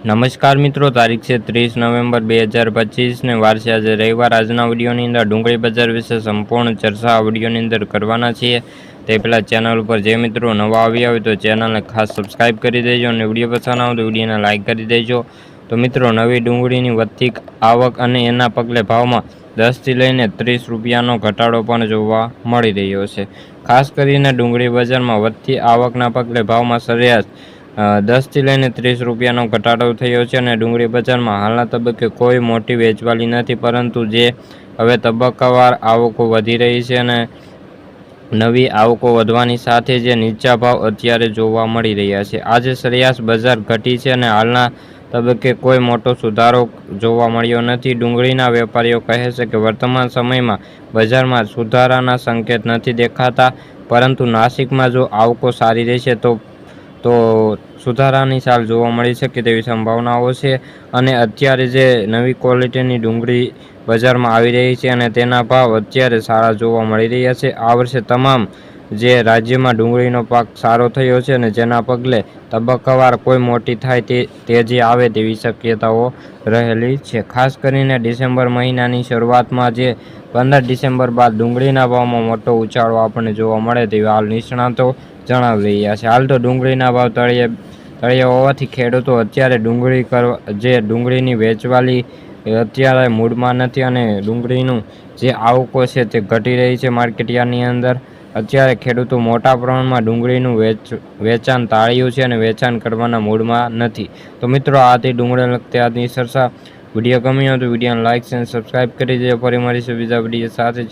નમસ્કાર મિત્રો, તારીખ છે ત્રીસ નવેમ્બર બે હજાર પચીસને વારસે આજે રવિવાર. આજના વિડીયોની અંદર ડુંગળી બજાર વિશે સંપૂર્ણ ચર્ચા આ વિડીયોની અંદર કરવાના છીએ. તે પહેલાં ચેનલ ઉપર જે મિત્રો નવા આવ્યા હોય તો ચેનલને ખાસ સબસ્ક્રાઈબ કરી દેજો અને વીડિયો પસંદ આવે તો વિડીયોને લાઇક કરી દેજો. તો મિત્રો, નવી ડુંગળીની વધતી આવક અને એના પગલે ભાવમાં દસથી લઈને ત્રીસ રૂપિયાનો ઘટાડો પણ જોવા મળી રહ્યો છે. ખાસ કરીને ડુંગળી બજારમાં વધતી આવકના પગલે ભાવમાં સરેરાશ દસથી લઈને ત્રીસ રૂપિયાનો ઘટાડો થયો છે અને ડુંગળી બજારમાં હાલના તબક્કે કોઈ મોટી વેચવાલી નથી, પરંતુ જે હવે તબક્કાવાર આવકો વધી રહી છે અને નવી આવકો વધવાની સાથે જે નીચા ભાવ અત્યારે જોવા મળી રહ્યા છે. આજે સરેરાશ બજાર ઘટી છે અને હાલના તબક્કે કોઈ મોટો સુધારો જોવા મળ્યો નથી. ડુંગળીના વેપારીઓ કહે છે કે વર્તમાન સમયમાં બજારમાં સુધારાના સંકેત નથી દેખાતા, પરંતુ નાસિકમાં જો આવકો સારી રહેશે તો તો સુધારાની સાલ જોવા મળી શકે તેવી સંભાવનાઓ છે અને અત્યારે જે નવી ક્વોલિટીની ડુંગળી બજારમાં આવી રહી છે અને તેના ભાવ અત્યારે સારા જોવા મળી રહ્યા છે. આ વર્ષે તમામ જે રાજ્યમાં ડુંગળીનો પાક સારો થયો છે અને જેના પગલે તબક્કાવાર કોઈ મોટી થાય તે તેજી આવે તેવી શક્યતાઓ રહેલી છે. ખાસ કરીને ડિસેમ્બર મહિનાની શરૂઆતમાં જે પંદર ડિસેમ્બર બાદ ડુંગળીના ભાવમાં મોટો ઉછાળો આપણને જોવા મળે તેવી હાલ નિષ્ણાતો જણાવી રહ્યા છે. હાલ તો ડુંગળીના ભાવ તળિયે તળિયે હોવાથી ખેડૂતો અત્યારે ડુંગળી કરવા, જે ડુંગળીની વેચવાલી અત્યારે મૂડમાં નથી અને ડુંગળીનું જે આવકો છે તે ઘટી રહી છે માર્કેટયાર્ડની અંદર. અત્યારે ખેડૂતો મોટા પ્રમાણમાં ડુંગળીનું વેચ, વેચાણ ટાળ્યું છે અને વેચાણ કરવાના મૂડમાં નથી. તો મિત્રો આથી ડુંગળી લગતી આજની સરસા વીડિયો ગમ્યો તો વિડીયોને લાઇક અને સબસ્ક્રાઈબ કરી દેજો. ફરી મળીશું બીજા વીડિયો સાથે.